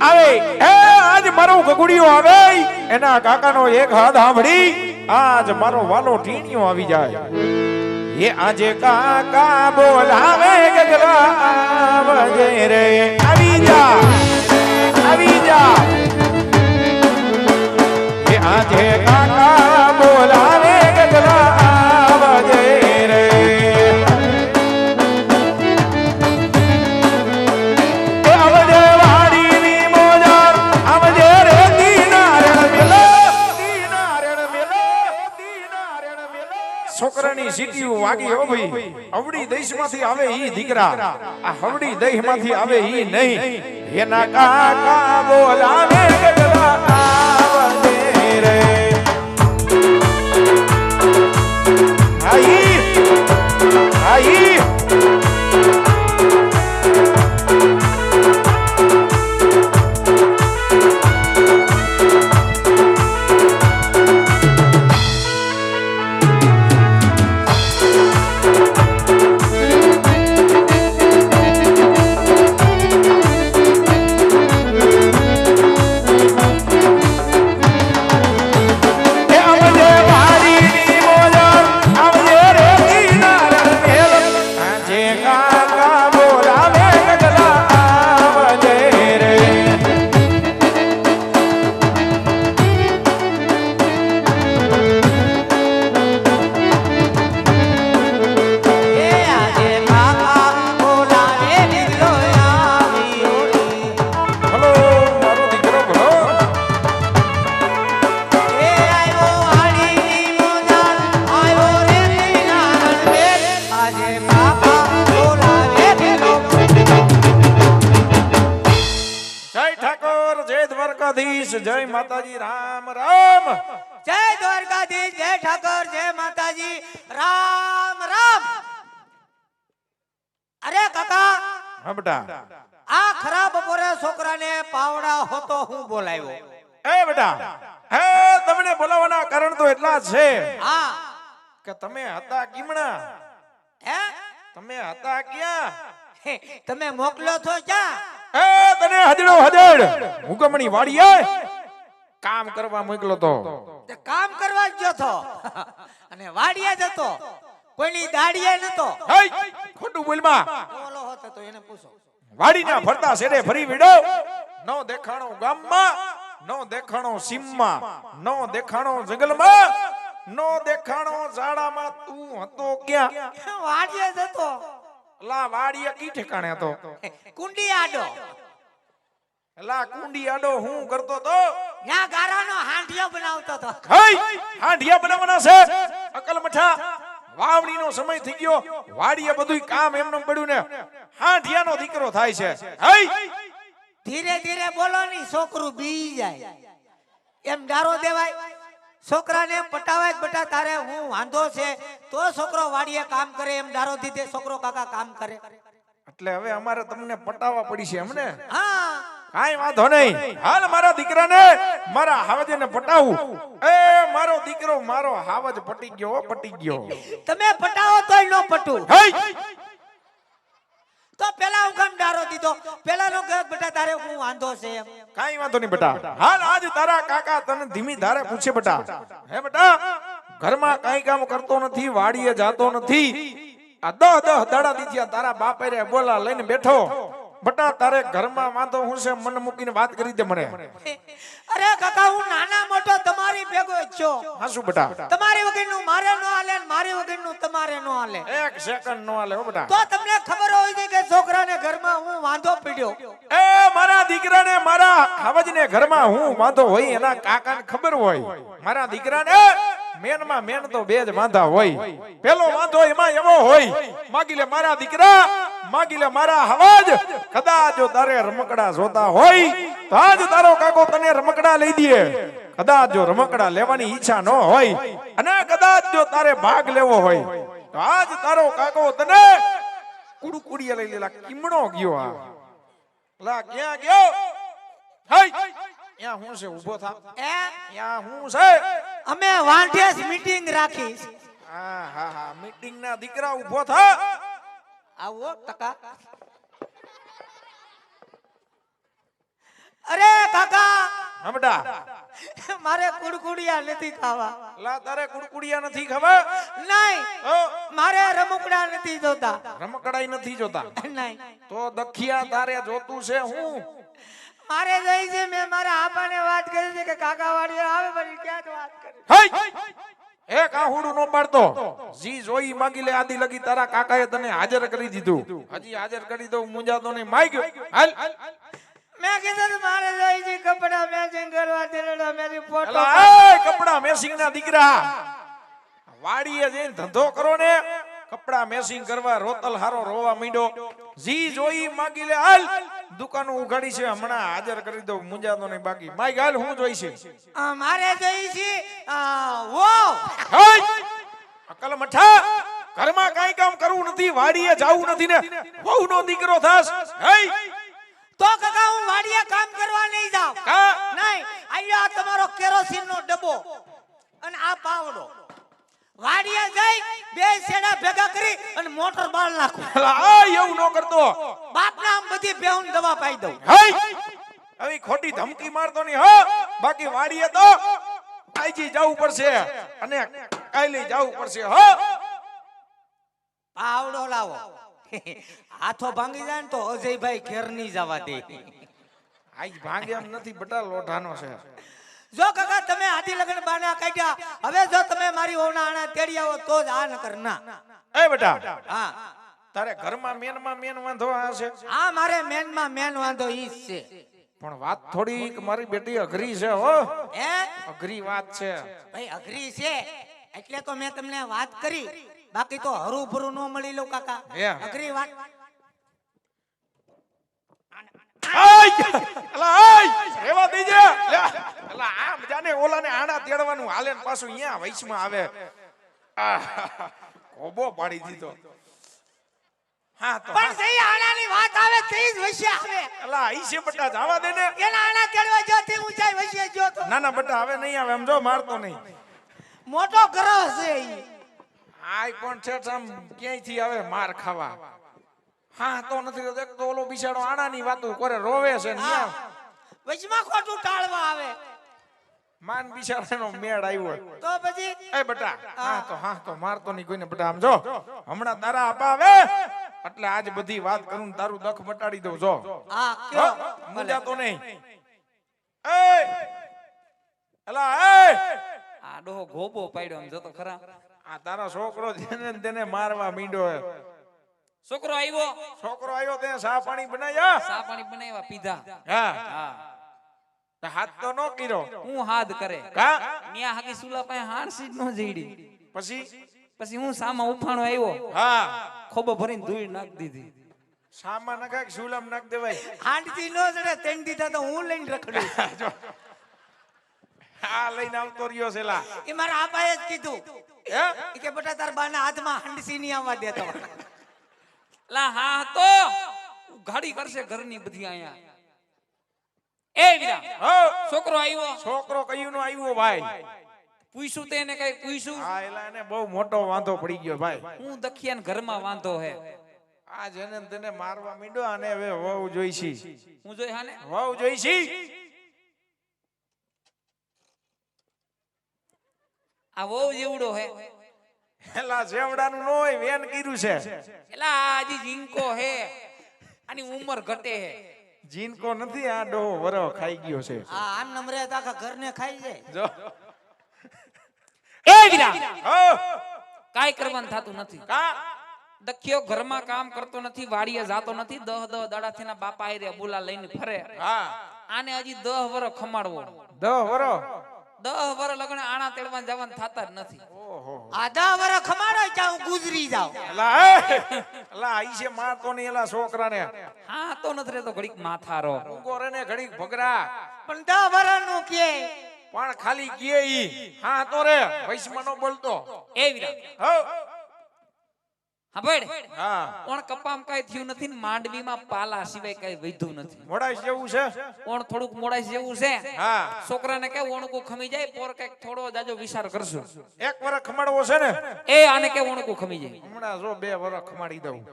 આવે. હે, આજ મારો ગગુડિયો આવે. એના કાકાનો એક હાથ સાંભળી. આજ મારો વાલો ટીણીયો આવી જાય. એ આજે કાકા બોલાવે ગગલા આવજે રે આવી જા. આવી જા. એ આજે કાકા બોલાવે છોકરાની સીટીઓ વાગી હો ભાઈ. અવડી દેશમાંથી આવે ઈ દીકરા. આ હવડી દેશમાંથી આવે ઈ નહીં. એના કાકા બોલાવે ગગલા આવે રે. આઈ. આઈ. હા બેટા. આ ખરાબ બપોરે છોકરાને પાવડા હોતો હું બોલાવ્યો. એ બેટા. હે તમને બોલાવવાના કારણ તો એટલા છે હા. કે તમે હતા કીમણા હે? તમે હતા ક્યાં? તમે મોકલો છો ક્યાં? એ તને હજડો હજડ. હુકમણી વાડીએ કામ કરવા મોકલો તો. કામ કરવા ગયો તો. અને વાડિયા જતો કોઈની દાડિયા નતો. ખોટું બોલમાં. ઓલો હતો તો એને પૂછો. વાડીના ફરતા સેડે ફરી વિડો? નો દેખાણો ગામમાં નો દેખાણો સીમમાં નો દેખાણો જંગલમાં નો દેખાણો ઝાડામાં. તું હતો ક્યાં? વાડીએ જતો લા વાડીએ કી ઠેકાણે હતો? કુંડી આડો. લા કુંડી આડો હું કરતો તો? ન્યા ગારાનો હાંડિયો બનાવતો તો હાંડિયા બનાવવાના છે? અકલ મઠા વાવણીનો સમય થઈ ગયો. વાડીએ બધું કામ એમનું પડ્યું ને. હાંડિયાનો દીકરો થાય છે. ધીરે ધીરે બોલો ની છોકરું બી જાય. એમ ડારો દેવાય. છોકરાને પટાવાય બટા તારે હું વાંધો છે? તો છોકરો વાડીએ કામ કરે એમ ડારો દીધે છોકરો કાકા કામ કરે. એટલે હવે અમારે તમને પટાવવા પડી છે એમને હા. કાઈ વાંધો નહીં. હાલ મારા દીકરાને મારા હાવજને પટાવું. એ મારો દીકરો મારો હાવજ પટી ગયો પટી ગયો. તમે પટાવો તોય નો પટું. તો પેલા હું કામ ડારો દીધો? પેલા નો કહે બેટા તારે હું વાંધો છે કાઈ વાંધો નહીં બેટા. હાલ આજ તારા કાકા તને ધીમી ધારે પૂછે બેટા. હે બેટા ઘરમાં કાઈ કામ કરતો નથી વાડીએ જાતો નથી. આ દહ દહ દાડા દીધ્યા તારા બાપે રે બોલા લઈને બેઠો. બટા તારે ઘરમાં વાંધો હું છે? મન મૂકીને વાત કરી દે મને. અરે કાકા હું નાના મોટો તમારી ભેગો છો. હા શું બટા? તમારી વગરનું મારે નો હાલે મારી વગરનું તમારે નો હાલે. એક સેકન્ડ નો હાલે હો બટા. તો તમને ખબર હોય છે કે છોકરાને ઘરમાં હું વાંધો પીડ્યો? એ મારા દીકરાને મારા હાવજને ઘરમાં હું વાંધો હોય એના કાકાને ખબર હોય. મારા દીકરાને મેનમાં મેન તો બે જ વાંધા હોય. પેલો વાંધો એમાં એવો હોય. માગી લે મારા દીકરા માગી લે મારા હવાજ. કદાચ જો તારે રમકડા જોતા હોય તો આજ તારો કાકો તને રમકડા લઈ દે. કદાચ જો રમકડા લેવાની ઈચ્છા ન હોય અને કદાચ જો તારે ભાગ લેવો હોય તો આજ તારો કાકો તને કુડકુડિયા લઈ લેલા કિમણો ગયો આ. લા ક્યાં ગયો? હઈ ત્યાં હું છે? ઊભો થા. એ? ત્યાં હું છે? અમે વાંઢેસ મીટિંગ રાખી હા હા હા મીટિંગ ના દીકરા ઊભો થા. આવો ટકા. અરે કાકા. હમડા મારે કુડકુડિયા નથી ખાવા. લા તારે કુડકુડિયા નથી ખાવા? નહીં. મારે રમકડા નથી જોતા. રમકડાઈ નથી જોતા. નહીં. તો દખિયા તારે જોતું છે હું? મારે જઈ છે મેં મારા આપાને વાત કરી છે કે કાકા વાડી આવે પણ ક્યાં જ વાત કરી. એ કાહુડું નો પાડતો. જી જોઈ માગી લે આદી લગી તારા કાકાએ તને હાજર કરી દીધું. હજી હાજર કરી દઉં મુંજાતો નહીં માગ્યો હાલ. મેં કીધું મારે જોઈ છે કપડા મેચિંગ કરવા તેલડા મેરી ફોટો એ કપડા મેસિંગ ના દીકરા. વાડીએ જઈને ધંધો કરો ને કપડા મેસિંગ કરવા રોતલ હારો રોવા માંડ્યો. જી જોઈ માગી લે હાલ. દુકાનો ઉઘાડી છે હમણાં હાજર કરી દઉં મુંજાતો નહીં બાકી. માય ગાલ હું જોઈ છે? મારે જોઈ છે વો. અકલ મઠા ઘરમાં કાંઈ કામ કરવું નથી વાડીએ જાવું નથી ને વહુનો દીકરો થાસ હઈ! તો કાકા હું વાડીએ કામ કરવા નહીં જાઉં. કા? નહીં અહીંયા તમારો કેરોસીન નો ડબ્બો અને આ પાવડો. વાડીએ જઈ બે શેડા ભેગા કરી અને મોટર બાળ નાખો. આ એવું ન કરતો. આમ બધી બેહુન દવા પાઈ દઉં. હવે ખોટી ધમકી મારતો નહીં હો! બાકી વાડીએ તો આઈજી જવું પડશે અને કાલે જવું પડશે હો! પાવડો લાવો. હાથો ભાંગી જાય ને તો અજયભાઈ ઘેર નહીં જવા દે. આજ ભાંગે એમ નથી બટા લોઢાનો છે. જો કાકા તમે આથી લગન બાના કાઢ્યા. હવે જો તમે મારી ઓના આણા તેડી આવો તો જ આ નકર ના. એ બેટા હા. તારે ઘરમાં મેનમાં મેન વાંધો આ છે? આ મારે મેનમાં મેન વાંધો ઈ જ છે. પણ વાત થોડીક મારી બેટી અઘરી છે હો. હે? અઘરી વાત છે. ભાઈ અઘરી છે. એટલે તો મેં તમને વાત કરી. બાકી તો હરું ભરું ન મળી લો કાકા. અઘરી વાત. આમ જાને ઓલાને આણા તેડવાનું. હાલે પાછું અહીંયા વૈશમાં આવે. કોબો પાડી દીધો. હા તો પણ જઈ આણાની વાત આવે તે જ વૈશે આવે. અલા છે બટા જવા દે ને. એના આણા તેડવા જો તે ઊંચાઈ જો તો ના ના બટા હવે નહીં આવે એમ જો મારતો નહીં. મોટો ગ્રહ છે ઈ. આય પણ છે આમ ક્યાંયથી આવે માર ખાવા? હા તો નથી એક તો ઓલો બિચારો આણાની વાતો કરે રોવે છે ને વચમાં ખોટું ટાળવા આવે. માન બિચારાનો મેળ આવ્યો તો પછી એ બટા હા તો હા તો મારતો નહીં કોઈને બટા આમ જો. હમણાં તારા અપાવે એટલે આજ બધી વાત કરું તારું દખ મટાડી દઉં જો. મજા તો નહીં. એ અલા એ આ ડોહો ગોબો પાડ્યો આમ જતો ખરા. આ તારો છોકરો જેને તેને મારવા મીંડો હે. છોકરો આવ્યો? છોકરો આવ્યો તે સા પાણી બનાવ્યા? સા પાણી બનાવ્યા પીધા. હા. હા. હાથ તો નો કર્યો. હું હાથ કરે. કા? ન્યા હાકી સુલા પાસે હાણસી ન જઈડી પછી? પછી હું સામા ઉફાણો આવ્યો. હા. ખોબો ભરીને ધોઈ નાખ દીધી. સામા નખાય કે સુલમ નાખ દેવાય. હાંડતી નો જડે તેન દીધા તો હું લઈને રખડું. આ લઈને આવતો રહ્યો છે લા. એ મારા આપાએ જ કીધું. હે? કે બેટા તાર બાના હાથમાં હાંડસી નહીં આવવા દેતો લા હા તો ગાડી કરશે ઘરની બધી અહીંયા. એ વિરા હો. છોકરો આવ્યો. છોકરો કયું નો આવ્યો ભાઈ? પૂછ્યું તે એને કઈ પૂછ્યું? હા એલા એને બહુ મોટો વાંધો પડી ગયો ભાઈ. હું દખિયાન ઘરમાં વાંધો હે. આ જેને તને મારવા મીડો અને હવે વહુ જોઈશી. હું જોઈ હાને? વહુ જોઈશી? આ વહુ જેવડો હે. એલા જેવડાનું નું નોય વેન કર્યું છે. એલા આજી જીંકો હે. આની ઉંમર ઘટે હે. જીનકો નથી આ ડો વરો ખાઈ ગયો છે. આ આમ નમરે આખા ઘરને ખાઈ જાય. જો. એ વિરા. કાઈ કરવાનું થતું નથી. દખ્યો ઘરમાં કામ કરતો નથી વાડીએ જાતો નથી દહ દહ દાડાથી ના બાપા આયરે બોલા લઈને ફરે. આને હજી દહ વર ખમાડવો. દહ વરો? દહ વર લગણે આણા તેડવા જવાનું થતા જ નથી. ઓહો. આધા વર ખમાડો ત્યાં હું ગુજરી જાઉં એલા લા આઈ છે માતો નહીં એલા છોકરાને. હા તો નથી રહેતો ઘડીક માથારો ઊંઘો રે ને ઘડીક ભગરા. પણ દહ વરનું કે પણ ખાલી ગયે ઈ. હા તો રે વૈશ્વમાં નો બોલતો. એ વીરા હો હા હા. ઓણ કપામ કાઈ થયું નથી ને માંડવીમાં પાલા સિવાય કાઈ વૈધું નથી. મોડાઈ જેવું છે? ઓણ થોડુંક મોડાઈ જેવું છે? હા. છોકરાને કે ઓણકું ખમી જાય પોર કંઈક થોડો જાજો વિચાર કરશું. એક વરસ ખમાડવો છે ને? એ આને કે ઓણકું ખમી જાય. હમણાં જો બે વરખ ખમાડી દઉં.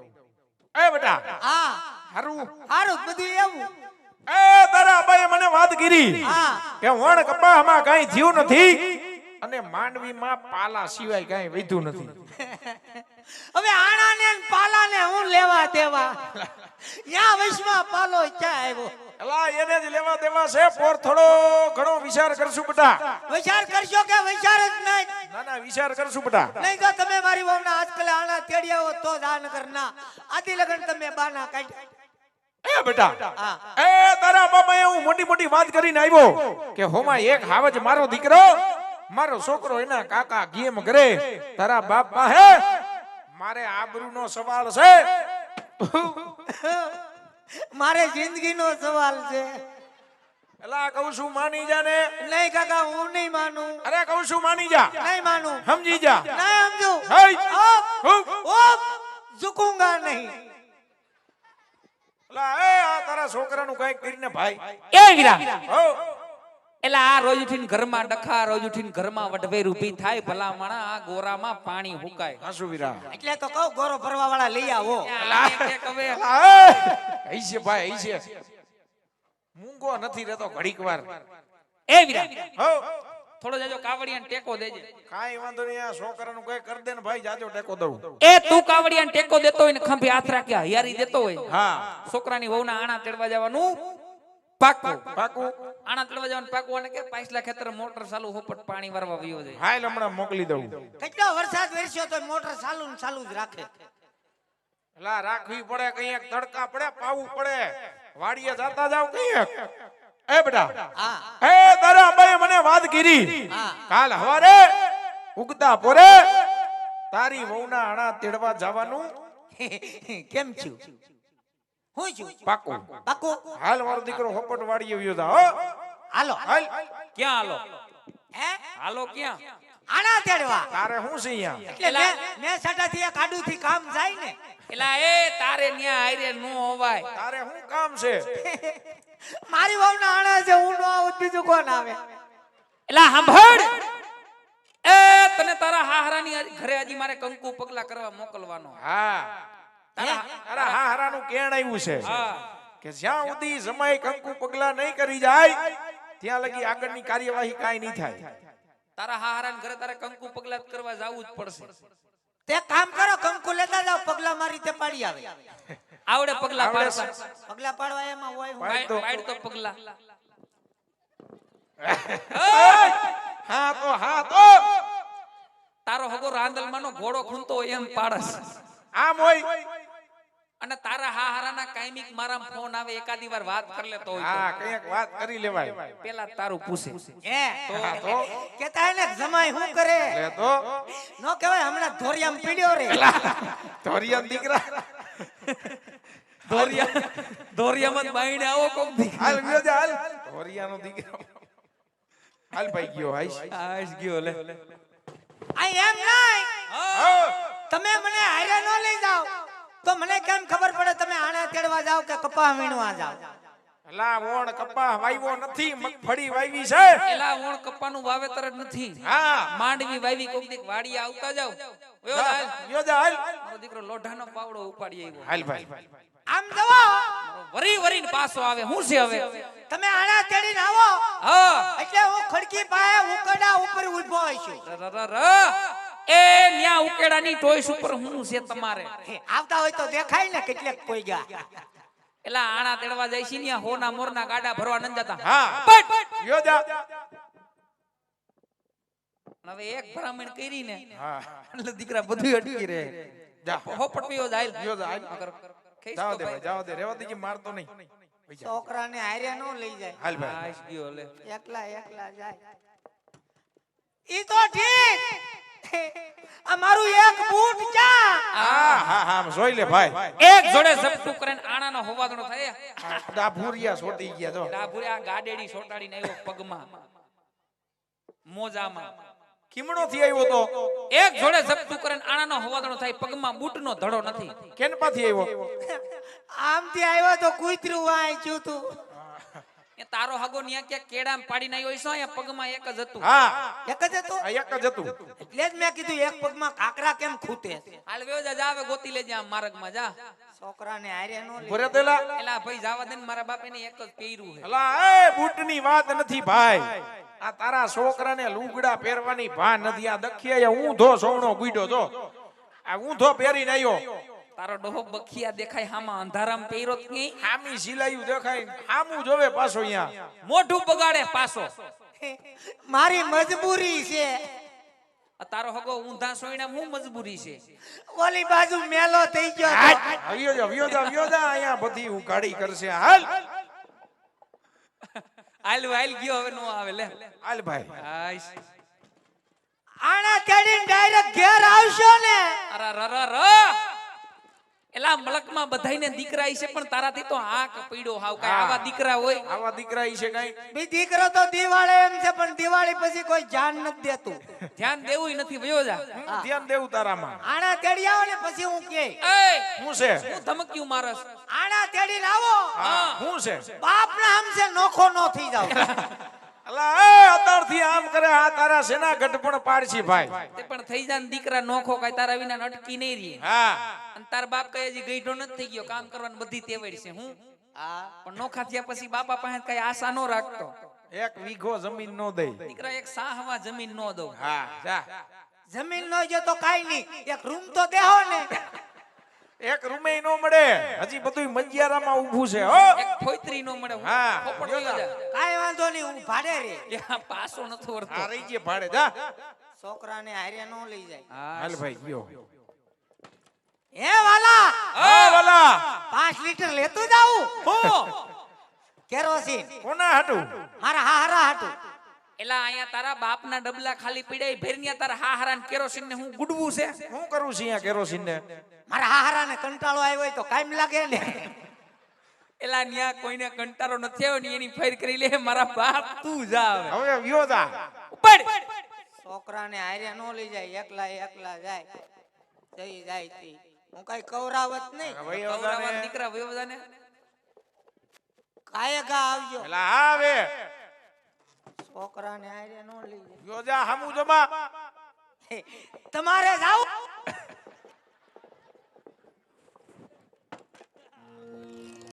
એ બેટા હા. હારું. હારું બધું એવું. એ તારા અબાએ મને કરી હા. કે વણ કપાહમાં કાંઈ જીવ નથી અને માંડવીમાં પાલા સિવાય કાંઈ વધ્યું નથી. હવે આણાને ને પાલાને હું લેવા દેવા? યા વૈશ્વમાં પાલો ક્યાં આવ્યો? એલા એને જ લેવા દેવા છે પોર થોડો ઘણો વિચાર કરશું બટા. વિચાર કરશો કે વિચાર જ નહીં? ના ના વિચાર કરશું બટા. નહીં તો તમે મારી વહુના આજકાલ આણા તેડી આવો તો દાન કરના ના આદિ લગન તમે બાના કાઢ્યા. એ બેટા એ તારા બાપાએ હું મોટી મોટી વાત કરીને આવ્યો કે હોમાં એક હાવજ મારો દીકરો મારો છોકરો એના કાકા ગેમ કરે તારા બાપ હે મારે આબરૂનો સવાલ છે. મારે જિંદગીનો સવાલ છે. એલા કહું છું માની જા ને. નહીં કાકા હું નહીં માનું. અરે કહું છું માની જા. નહીં માનું. સમજી જા. નહીં સમજુ. હઈ. ઓપ. ઓપ, ઝુકુંગા નહીં. આ તારા છોકરાનું કંઈક કરીને ભાઈ. એ વીરા એટલે આ રોજ ઉઠીને ઘરમાં ડખા રોજ ઉઠીને ઘરમાં વઢવેર ઊભી થાય ભલા માણા આ ગોરામાં પાણી હુકાય. હાસુ વીરા. એટલે તો કહું ગોરો ભરવા વાળા લઈ આવો. છે ભાઈ છે. મૂંગો નથી રહેતો ઘડીક વાર એ વીરા. હો. થોડો જાજો કાવડિયાને ટેકો દેજે. કાઈ વાંધો નહીં આ છોકરાનું કઈ કર દે ને ભાઈ જાજો ટેકો દઉં. એ તું કાવડિયાને ટેકો દેતો હોય ને ખંભે હાથ રાખ્યા હૈયારી દેતો હોય. હા. છોકરાની વહુના આણા તેડવા જવાનું પાકું. પાકું. આણા તેડવા જવાનું પાકું અને કે પાછલા ખેતર મોટર ચાલુ હોપટ પાણી વારવા વયો જાય. હાલ હમણાં મોકલી દઉં. કેટલો વરસાદ વરસ્યો તો મોટર ચાલુ ને ચાલુ જ રાખે. એલા રાખવી પડે કંઈક તડકા પડે પાવું પડે. વાડીએ જાતા જાવ કંઈક. એ બેટા. હા. એ તારા ભાઈ મને વાત કરી હા. કાલ હવારે ઉગતા પોરે તારી વહુના આણા તેડવા જવાનું. કેમ છું? હું છું? પાકો. પાકો? હાલ મારો દીકરો હોપટ વાડીએ આવ્યો હો. હાલો. હાલ. ક્યાં હાલો? હે? હાલો ક્યાં? આણા તેડવા. તારે શું છે અહીંયા? એટલે મેં મેં સાટાથી એક આડુથી કામ જાય ને. એલા એ તારે ન્યા આયરે નો હોવાય. તારે શું કામ છે? મારી વાવના આણા છે હું નો આવું બીજું કોણ આવે? એલા સાંભળ એ તને તારા હાહરાની ઘરે હજી મારે કંકુ પગલા કરવા મોકલવાનો. હા. તારા તારા હા હારાનું કેણ આવ્યું છે. હા. કે જ્યાં સુધી સમય કંકુ પગલા નહીં કરી જાય ત્યાં લગી આગળની કાર્યવાહી કાંઈ નહીં થાય. તારા હારાન ઘરે તારે કંકુ પગલા કરવા જાવું જ પડશે. તે કામ કરો કંકુ લેતા જાવ પગલા મારી તે પાડી આવે. આવડે પગલા પાડતા. પગલા પાડવા એમાં હોય હું. પાડ તો. પગલા. હા તો હા તો તારો હગો રાંદલમાંનો ઘોડો ખૂંતો હોય એમ પાડસ. આમ હોય. અને તારા હાહરાના કાયમિક મારા ફોન આવે એકાદી વાર વાત કરી લેતો હોય હા કંઈક વાત કરી લેવાય. પેલા તારું પૂછે. એ હા? તો? કેતા ને જમાઈ શું કરે? લે તો? નો કહેવાય હમણાં ધોરિયામ પીડ્યો રે. ધોરિયામ દીકરા. ધોરિયા ધોરિયામાં બાઈને આવો કોક દી હાલ ગયો જા હાલ. ધોરિયાનો દીકરો. હાલ ભાઈ ગયો હાઈશ. આજ ગયો લે. આ એમ નહીં. તમે મને હારે નો લઈ જાઓ. તો મને કેમ ખબર પડે તમે આણે તેડવા જાવ કે કપા વીણવા જાવ એલા ઓણ કપા વાવ્યો નથી મગફળી વાવી છે. એલા ઓણ કપ્પાનું વાવેતર જ નથી. હા. માંડવી વાવી કોક દીક વાડી આવતા જાવ યો જા હાલ. હાલ મારો દીકરો લોઢાનો પાવડો ઉપાડી આવ્યો. હાલ ભાઈ. આમ જવો વરી વરીને પાછો આવે. હું છે હવે? તમે આણા તેડીને આવો. હા. એટલે હું ખડકી પાસે ઉકડા ઉપર ઊભો છું ર ર ર. એ ન્યા ઉકેડાની ટોઈસ ઉપર હું છે તમારે. આવતા હોય તો દેખાય ને કેટલેક કોઈ ગયા. એલા આણા તેડવા જાય છે ન્યા હોના મોરના ગાડા ભરવા નંદ જતા. હા. બટ હવે એક બ્રાહ્મણ કરી ને એટલે દીકરા બધું અટકી રહે. જા. હોપટ જાય ગયો જા હાલ. મગર ખેંચ જાવ દે ભાઈ. ભાઈ. જાવ દે. રેવા દેજે મારતો નહીં. છોકરાને હારે નો લઈ જાય. હાલ ભાઈ. આઈશ ગયો લે. એકલા એકલા જાય. ઈ તો ઠીક. આ મારું એક બૂટ ચા હા હા હા જોઈ લે ભાઈ. એક જોડે સપટુ કરીને આણાનો હોવાદણો થાય ડાભુરિયા છોટી ગયા જો. ડાભુરે આ ગાડેડી સોટાડીને આવ્યો પગમાં મોજામાં. કિમણો થી આવ્યો તો. એક જોડે સપટુ કરીને આણાનો હોવાદણો થાય પગમાં બૂટનો ધડો નથી. કેનપાથી આવ્યો? આમથી આવ્યો તો કુતરું વાય છું તું એ તારો હગો ન્યા કે કેડામ પાડીને આવ્યો હશે અહીંયા પગમાં એક જ હતું. હા. એક જ હતું? એક જ હતું. એટલે જ મેં કીધું એક પગમાં કાકરા કેમ ખૂટે હાલ વેવ જા જાવે ગોતી લેજે આમ માર્ગમાં જા. છોકરાને હારે નો ભરે દેલા એલા ભાઈ જાવા દે મારા બાપે ને એક જ પહેર્યું છે. અલા એ બૂટની વાત નથી ભાઈ. આ તારા છોકરાને લુગડા પહેરવાની ભાન નથી. આ દખિયા ઊંધો સોણો ગુડ્યો તો આ ઊંધો પહેરીને આવ્યો તારો ડોહો બખિયા દેખાય હામાં અંધારામ પહેરો નહીં. હામી સિલાયું દેખાય હામું જોવે પાછો અહીંયા. મોઢું બગાડે પાછો. મારી મજબૂરી છે. તારો હગો ઊંધા સોયણા હું મજબૂરી છે? ઓલી બાજુ મેલો થઈ ગયો. આવ્યો જા આવ્યો જા આવ્યો જા અહીંયા બધી ઉઘાડી કરશે. હાલ. આલ આલ ગયો હવે નો આવે લે. હાલ ભાઈ. આઈશ આણા તેડીને ડાયરેક્ટ ઘેર આવશો ને. અરે ર ર ર એલા મલકમાં બધાયને દીકરા છે પણ તારાથી તો હાક પીડો હાવ કાય આવા દીકરા હોય. આવા દીકરા છે કઈ. બી દીકરો તો દિવાળે એમ છે પણ દિવાળી પછી કોઈ ધ્યાન નથી દેતું. ધ્યાન દેવું નથી વયો જા. ધ્યાન દેવું તારામાં. આણા તેડી આવો ને પછી હું કે. એ હું છે? હું ધમક્યું મારસ. આણા તેડીને આવો. હા હું છે? બાપના હમસે નોખો નો થઈ જાવ. અલા આમ કરે આ તારા સેના ગઢપણ પાડશી ભાઈ? તે પણ થઈ જાય દીકરા નોખો કાંઈ તારા વિના અટકી નહીં રહી. હા. અને તાર બાપ કઈ હજી ગઈઢો નથી થઈ ગયો કામ કરવાની બધી તેવડ છે હું? પણ નોખા થયા પછી બાપા પાસે કઈ આશા નો રાખતો. એક વીઘો જમીન નો દઈ. દીકરા એક સાહવા જમીન નો દઉં. હા જા. જમીન નો જો તો કાઈ નહીં એક રૂમ તો દેહો ને. એક રૂમે નો મળે. હજી બધું મંજિયારામાં ઊભું છે હો. એક ફોઈત્રી નો મળે હા. કાઈ વાંધો નહીં હું ભાડે રે. પાસો નથી આ રહી ગયે ભાડે જા. છોકરાને હારે નો લઈ જાય. હાલ ભાઈ ગયો. હે વાલા! હે વાલા! પાંચ લીટર લેતું જાવું હો. કેરોસીન. કોના હાટું? મારા હારા હાટું. એલા અહીંયા તારા બાપના ડબલા ખાલી પીડાઈ ભેરનિયા તારા હાહરાન કેરોસીન ને હું ગુડવું છે? હું કરું છું અહીંયા કેરોસીન ને મારા હારા ને કંટાળો આવ્યો હોય તો કાયમ લાગે ને. એલા ન્યા કોઈને કંટાળો નથી આવ્યો ને એની ફેર કરી લે મારા બાપ તું જા હવે વ્યો જા. ઉપર છોકરાને હારે નો લઈ જાય એકલા એકલા જાય જઈ જાય તી. હું કઈ કવરાવત નહીં. ભાઈ કવરાવાના દીકરા વયો બધાને કાયગા આવજો. એલા આવે છોકરાને હારે નો લઈ જાય. વ્યો જા હમુ જમા. તમારે જાવ.